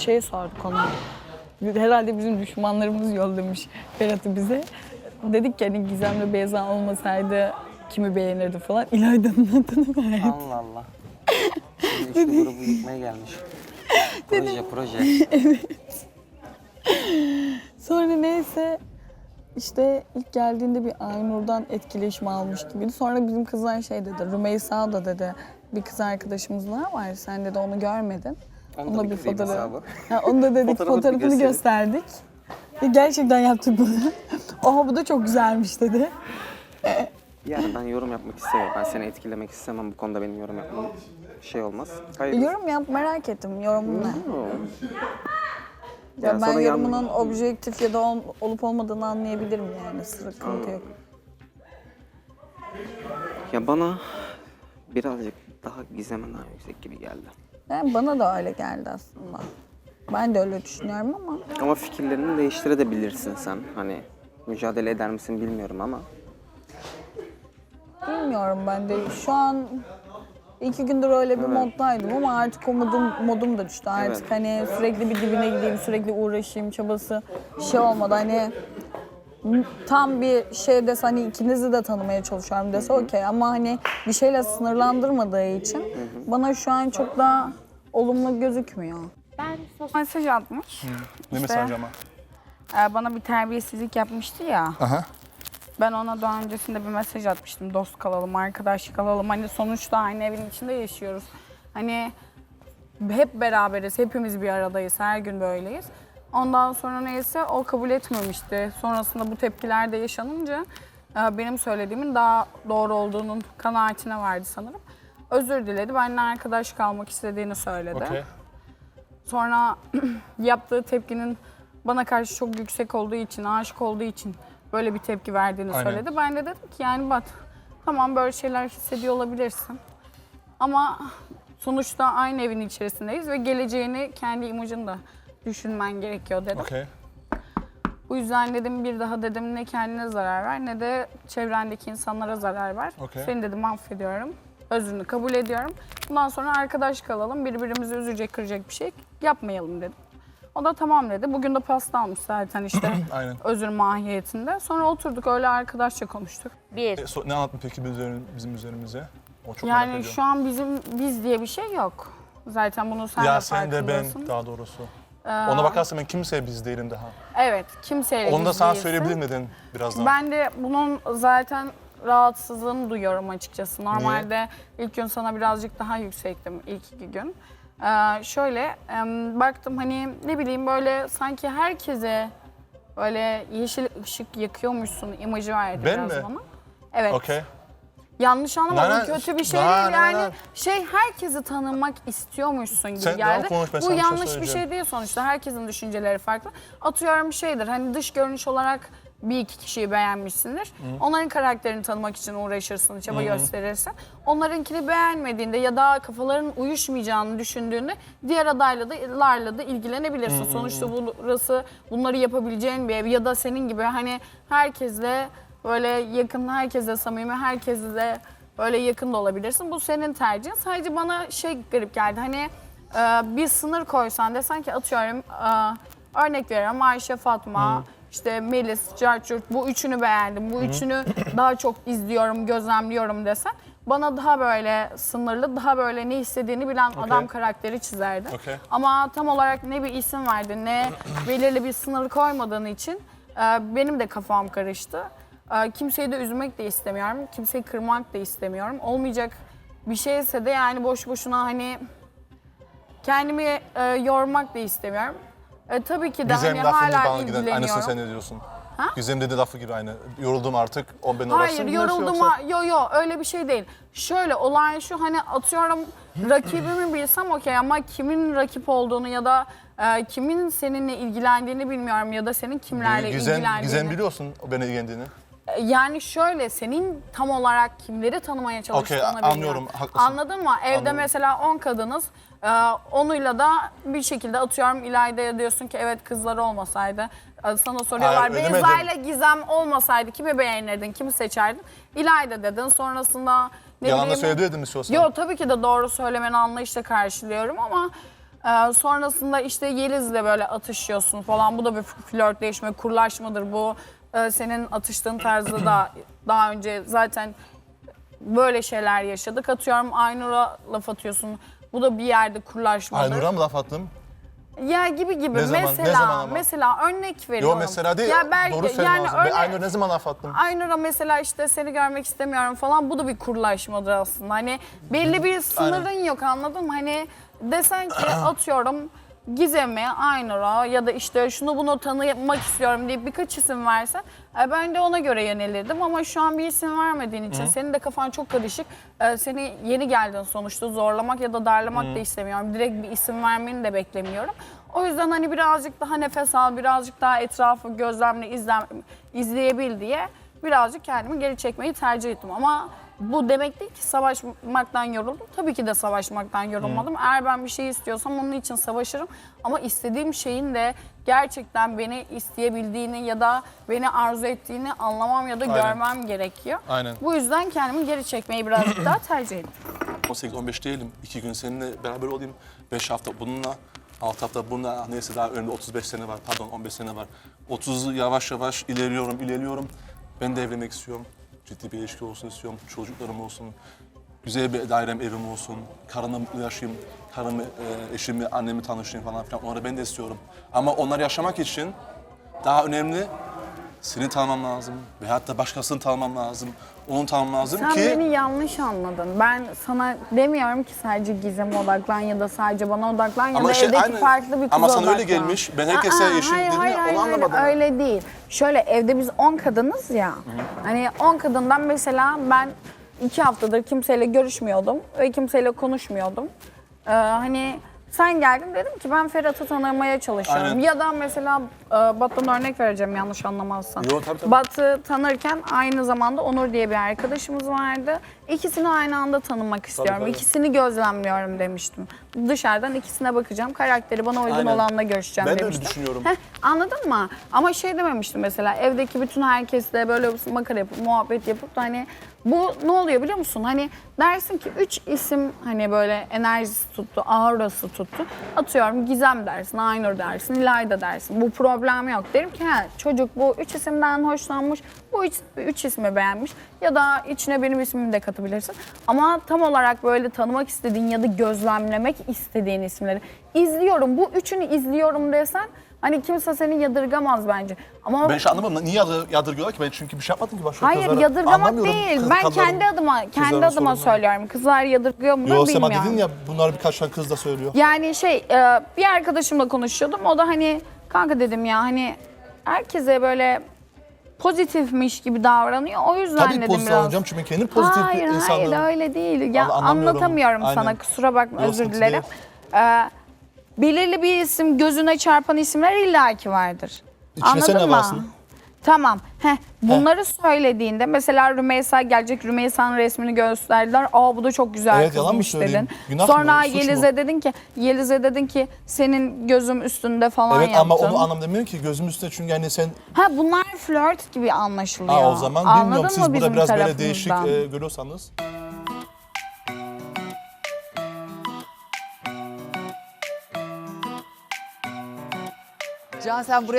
şey sorduk ona. Herhalde bizim düşmanlarımız yollamış Berat'ı bize. Dedik ki hani Gizem'le Beyza olmasaydı kimi beğenirdi falan. İlayda'nın adını verdi. Allah Allah. Şimdi işte grubu yıkmaya gelmiş. Proje proje. Sonra neyse işte ilk geldiğinde bir Aynur'dan etkileşim almış gibiydi. Sonra bizim kızlar şey dedi, Rümeysa da dedi bir kız arkadaşımız var. Sen dedi onu görmedin. Onu da Ona bir kırayım hesabı. Ha, onu da dedik Fotoğrafını fotoğrafını gösterin. gösterdik. Ve gerçekten yaptık bunu. Oha bu da çok güzelmiş dedi. Yani ben yorum yapmak istemiyorum. Ben seni etkilemek istemem. Bu konuda benim yorum yapmam şey olmaz. Hayır. Yorum yap merak ettim yorumun ne? Ya Yani ben sana yan- yorumunun objektif ya da ol- olup olmadığını anlayabilirim yani. Sıkıntı yok. Ya bana birazcık daha gizeme daha yüksek gibi geldi. Yani bana da öyle geldi aslında. Ben de öyle düşünüyorum ama Ama fikirlerini değiştirebilirsin sen. Hani mücadele eder misin bilmiyorum ama. bilmiyorum ben de. Şu an iki gündür öyle bir moddaydım ama artık o modum, modum da düştü. Artık Evet. hani sürekli bir dibine gideyim, sürekli uğraşayım çabası şey olmadı. Hani tam bir şey dese hani ikinizi de tanımaya çalışıyorum dese okey ama hani bir şeyle sınırlandırmadığı için bana şu an çok daha olumlu gözükmüyor. Ben sosyal mesaj atmış. Ne İşte- mesaj ama? Ee, bana bir terbiyesizlik yapmıştı ya. Aha. Ben ona daha öncesinde bir mesaj atmıştım. Dost kalalım, arkadaş kalalım. Hani sonuçta aynı evin içinde yaşıyoruz. Hani hep beraberiz, hepimiz bir aradayız, her gün böyleyiz. Ondan sonra neyse o kabul etmemişti. Sonrasında bu tepkiler de yaşanınca e, benim söylediğimin daha doğru olduğunun kanaatine vardı sanırım. Özür diledi. Benimle arkadaş kalmak istediğini söyledi. Okey. Sonra yaptığı tepkinin bana karşı çok yüksek olduğu için, aşık olduğu için böyle bir tepki verdiğini Aynen. söyledi. Ben de dedim ki yani bak tamam böyle şeyler hissediyor olabilirsin. Ama sonuçta aynı evin içerisindeyiz ve geleceğini kendi imajını da düşünmen gerekiyor dedim. Okey. Bu yüzden dedim bir daha dedim ne kendine zarar ver ne de çevrendeki insanlara zarar ver. Okey. Seni dedim affediyorum. Özrünü kabul ediyorum. Bundan sonra arkadaş kalalım. Birbirimizi üzecek, kıracak bir şey yapmayalım dedim. O da tamam dedi. Bugün de pasta almış zaten işte Aynen. özür mahiyetinde. Sonra oturduk öyle arkadaşça konuştuk. Bir. E, so- ne anlattın peki bizim, üzerimize? O çok Yani şu an bizim biz diye bir şey yok. Zaten bunu sen ya de sen de ben daha doğrusu. Ee, Ona bakarsan ben kimseye biz değilim daha. Evet, kimseyle Onu da sana söyleyebilir miydin birazdan? Ben de bunun zaten rahatsızlığını duyuyorum açıkçası. Normalde ilk gün sana birazcık daha yüksektim ilk iki gün. Ee, şöyle em, baktım hani ne bileyim böyle sanki herkese böyle yeşil ışık yakıyormuşsun imajı verdi Ben biraz mi? bana. Evet. Okey. Yanlış anlama Nein, bu kötü bir şey değil yani şey herkesi tanımak istiyormuşsun gibi Sen geldi. devam konuş, ben bu sana bir şey yanlış bir söyleyeceğim. şey değil sonuçta herkesin düşünceleri farklı. Atıyorum şeydir hani dış görünüş olarak bir iki kişiyi beğenmişsindir. Onların karakterini tanımak için uğraşırsın, çaba gösterirsin. Onlarınkini beğenmediğinde ya da kafaların uyuşmayacağını düşündüğünde diğer adaylarla da ilgilenebilirsin. Sonuçta burası bunları yapabileceğin bir ev ya da senin gibi hani herkesle böyle yakın, herkesle samimi, herkesle böyle yakın da olabilirsin. Bu senin tercihin. Sadece bana şey garip geldi. Hani e, bir sınır koysan desen ki atıyorum e, örnek veriyorum Ayşe, Fatma, işte Melis, Carçurt bu üçünü beğendim. Bu üçünü daha çok izliyorum, gözlemliyorum desen bana daha böyle sınırlı, daha böyle ne istediğini bilen adam karakteri çizerdi. Okey. Ama tam olarak ne bir isim verdi ne belirli bir sınır koymadığın için e, benim de kafam karıştı. E, kimseyi de üzmek de istemiyorum. Kimseyi kırmak da istemiyorum. Olmayacak bir şeyse de yani boş boşuna hani kendimi e, yormak da istemiyorum. E, tabii ki de Gizem hani lafını hala bana giden aynısını ilgileniyorum. sen ne diyorsun? Ha? Gizem dedi lafı gibi aynı. Yoruldum artık. O beni Hayır uğraşsın. dinlersin yoruldum. yoksa- ha- Yo yo öyle bir şey değil. Şöyle olay şu hani atıyorum rakibimi bilsem okey ama kimin rakip olduğunu ya da e, kimin seninle ilgilendiğini bilmiyorum ya da senin kimlerle Gizem, ilgilendiğini. Gizem biliyorsun o beni ilgilendiğini. E, Yani şöyle senin tam olarak kimleri tanımaya çalıştığını Okey, bilmiyorum. anlıyorum, haklısın. Anladın mı? Evde Anladım. mesela 10 kadınız. e, onuyla da bir şekilde atıyorum İlayda'ya diyorsun ki evet kızlar olmasaydı. E, Sana soruyorlar Hayır, öyle Beyza ile Gizem olmasaydı kimi beğenirdin, kimi seçerdin? İlayda dedin. Sonrasında ne Yalan da bileyim- söyleyebilirdin istiyorsan. Yok tabii ki de doğru söylemeni anlayışla karşılıyorum ama Ee, sonrasında işte Yeliz'le böyle atışıyorsun falan. Bu da bir flörtleşme, kurlaşmadır bu. Ee, senin atıştığın tarzda da daha önce zaten böyle şeyler yaşadık. Atıyorum Aynur'a laf atıyorsun. Bu da bir yerde kurlaşmadır. Aynur'a mı laf attım? Ya gibi gibi. Ne zaman- ne mesela zaman ama? mesela örnek veriyorum. Yok mesela değil. Ya belki Doğru söyle yani Ben Aynur'a ne zaman laf attım? Aynur'a mesela işte seni görmek istemiyorum falan bu da bir kurlaşmadır aslında. Hani belli bir sınırın yok anladın mı? Hani desen ki atıyorum Gizem'e, Aynur'a ya da işte şunu bunu tanımak istiyorum diye birkaç isim versen e, ben de ona göre yönelirdim ama şu an bir isim vermediğin için senin de kafan çok karışık. E, seni yeni geldin sonuçta zorlamak ya da darlamak da istemiyorum. Direkt bir isim vermeni de beklemiyorum. O yüzden hani birazcık daha nefes al, birazcık daha etrafı gözlemle, izlem, izleyebil diye birazcık kendimi geri çekmeyi tercih ettim. Ama bu demek değil ki savaşmaktan yoruldum. Tabii ki de savaşmaktan yorulmadım. Eğer ben bir şey istiyorsam onun için savaşırım. Ama istediğim şeyin de gerçekten beni isteyebildiğini ya da beni arzu ettiğini anlamam ya da Aynen. görmem gerekiyor. Aynen. Bu yüzden kendimi geri çekmeyi birazcık daha tercih ettim. 18-15 değilim. İki gün seninle beraber olayım. 5 hafta bununla, 6 hafta bununla. Neyse daha önümde 35 sene var. Pardon 15 sene var. 30'u yavaş yavaş ilerliyorum, ilerliyorum. Ben de evlenmek istiyorum. Ciddi bir ilişki olsun istiyorum. Çocuklarım olsun. Güzel bir dairem, evim olsun. Karımla mutlu yaşayayım. Karımı, e, eşimi, annemi tanışayım falan filan. Onları ben de istiyorum. Ama onları yaşamak için daha önemli seni tanımam lazım. Veyahut da başkasını tanımam lazım. Onu tanımam lazım Sen ki... beni yanlış anladın. Ben sana demiyorum ki sadece Gizem'e odaklan ya da sadece bana odaklan ya da işte evdeki aynı- farklı bir kıza ama sana öyle gelmiş. Ben herkese eşim hayır, dedin hayır, ya, hayır, onu hayır, anlamadım. Öyle değil. Şöyle evde biz 10 kadınız ya. Hani 10 kadından mesela ben 2 haftadır kimseyle görüşmüyordum ve kimseyle konuşmuyordum. Ee, hani sen geldin dedim ki ben Ferhat'ı tanımaya çalışıyorum. Aynen. Ya da mesela e, Bat'tan örnek vereceğim yanlış anlamazsan. Yo, tabii, tabii. Bat'ı tanırken aynı zamanda Onur diye bir arkadaşımız vardı. İkisini aynı anda tanımak istiyorum. tabii. İkisini gözlemliyorum demiştim. Dışarıdan ikisine bakacağım. Karakteri bana uygun Aynen. olanla görüşeceğim Ben de öyle demiştim. düşünüyorum. Heh, anladın mı? Ama şey dememiştim mesela evdeki bütün herkesle böyle makara yapıp muhabbet yapıp da hani bu ne oluyor biliyor musun? Hani dersin ki üç isim hani böyle enerjisi tuttu, aurası tuttu. Atıyorum Gizem dersin, Aynur dersin, İlayda dersin. Bu problem yok. Derim ki çocuk bu üç isimden hoşlanmış, bu üç, üç ismi beğenmiş. Ya da içine benim ismimi de katabilirsin. Ama tam olarak böyle tanımak istediğin ya da gözlemlemek istediğin isimleri izliyorum. Bu üçünü izliyorum desen hani kimse seni yadırgamaz bence. Ama Ben şey anlamadım. Niye yadır, yadırgıyorlar ki? Ben çünkü bir şey yapmadım ki başka Hayır kızlara. yadırgamak Anlamıyorum. değil. Kız- ben kendi adıma kendi kızların adıma sorununu. söylüyorum. Kızlar yadırgıyor mu Yo bilmiyorum. Sema dedin ya bunlar birkaç tane kız da söylüyor. Yani şey e, bir arkadaşımla konuşuyordum. O da hani kanka dedim ya hani herkese böyle pozitifmiş gibi davranıyor. O yüzden Tabii dedim pozitif biraz. olacağım çünkü kendim pozitif hayır, bir insanım. Hayır öyle değil. Ya Vallahi anlamıyorum. anlatamıyorum sana Aynen. kusura bakma Yok, özür sıkıntı dilerim. Ee, belirli bir isim gözüne çarpan isimler illaki vardır. İçmesene Anladın mı? Tamam. Heh, bunları söylediğinde mesela Rümeysa gelecek Rümeysa'nın resmini gösterdiler. Aa bu da çok güzel Evet, yalan mı kızmış dedin. Günah mı? Sonra Suç mu? Yeliz'e dedin ki Yeliz'e dedin ki senin gözüm üstünde falan Evet yaptın. ama onu anlam ki gözüm üstüne çünkü yani sen Ha bunlar flört gibi anlaşılıyor. ha, o zaman Anladın bilmiyorum mı siz burada bizim biraz böyle değişik tarafımızdan? e, görüyorsanız. Can sen buraya